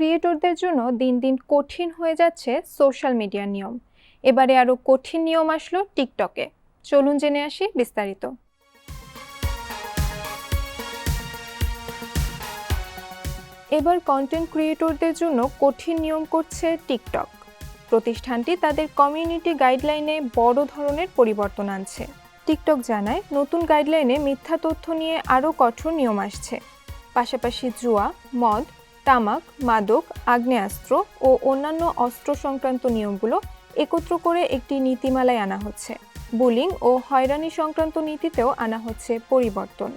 ক্রিয়েটরদের জন্য দিন দিন কঠিন হয়ে যাচ্ছে সোশ্যাল মিডিয়ার নিয়ম। এবারে আরও কঠিন নিয়ম আসলো টিকটকে। চলুন জেনে আসি বিস্তারিত। এবার কন্টেন্ট ক্রিয়েটরদের জন্য কঠিন নিয়ম করছে টিকটক। প্রতিষ্ঠানটি তাদের কমিউনিটি গাইডলাইনে বড় ধরনের পরিবর্তন আনছে। টিকটক জানায়, নতুন গাইডলাইনে মিথ্যা তথ্য নিয়ে আরও কঠোর নিয়ম আসছে। পাশাপাশি জুয়া, মদ তামাক, মাদক, আগ্নেয়াস্ত্র ও অন্যান্য অস্ত্র সংক্রান্ত নিয়মগুলো একত্র করে একটি নীতিমালায় আনা হচ্ছে। বুলিং ও হয়রানি সংক্রান্ত নীতিতেও আনা হচ্ছে পরিবর্তন।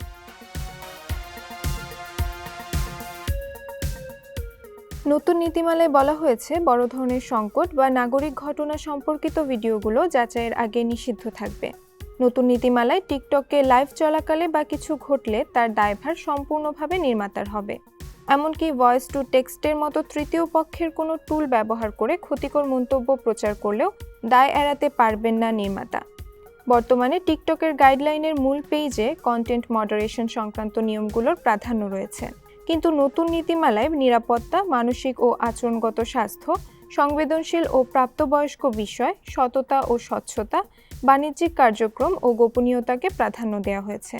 নতুন নীতিমালায় বলা হয়েছে, বড় ধরনের সংকট বা নাগরিক ঘটনা সম্পর্কিত ভিডিওগুলো যাচাইয়ের আগে নিষিদ্ধ থাকবে। নতুন নীতিমালায় টিকটকে লাইভ চলাকালে বা কিছু ঘটলে তার দায়ভার সম্পূর্ণভাবে নির্মাতার হবে। এমনকি ভয়েস টু টেক্সটের মতো তৃতীয় পক্ষের কোনো টুল ব্যবহার করে ক্ষতিকর মন্তব্য প্রচার করলেও দায় এড়াতে পারবেন না নির্মাতা। বর্তমানে টিকটকের গাইডলাইনের মূল পেজে কন্টেন্ট মডারেশন সংক্রান্ত নিয়মগুলোর প্রাধান্য রয়েছে। কিন্তু নতুন নীতিমালায় নিরাপত্তা, মানসিক ও আচরণগত স্বাস্থ্য, সংবেদনশীল ও প্রাপ্তবয়স্ক বিষয়, সততা ও স্বচ্ছতা, বাণিজ্যিক কার্যক্রম ও গোপনীয়তাকে প্রাধান্য দেওয়া হয়েছে।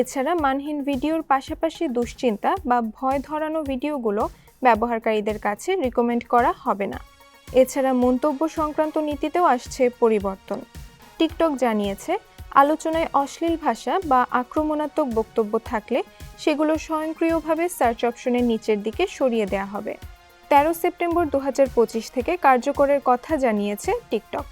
এছাড়া মানহীন ভিডিওর পাশাপাশি দুশ্চিন্তা বা ভয় ধরানো ভিডিওগুলো ব্যবহারকারীদের কাছে রিকমেন্ড করা হবে না। এছাড়া মন্তব্য সংক্রান্ত নীতিতেও আসছে পরিবর্তন। টিকটক জানিয়েছে, আলোচনায় অশ্লীল ভাষা বা আক্রমণাত্মক বক্তব্য থাকলে সেগুলো স্বয়ংক্রিয়ভাবে সার্চ অপশনের নিচের দিকে সরিয়ে দেওয়া হবে। তেরো সেপ্টেম্বর দু হাজার পঁচিশ থেকে কার্যকরের কথা জানিয়েছে টিকটক।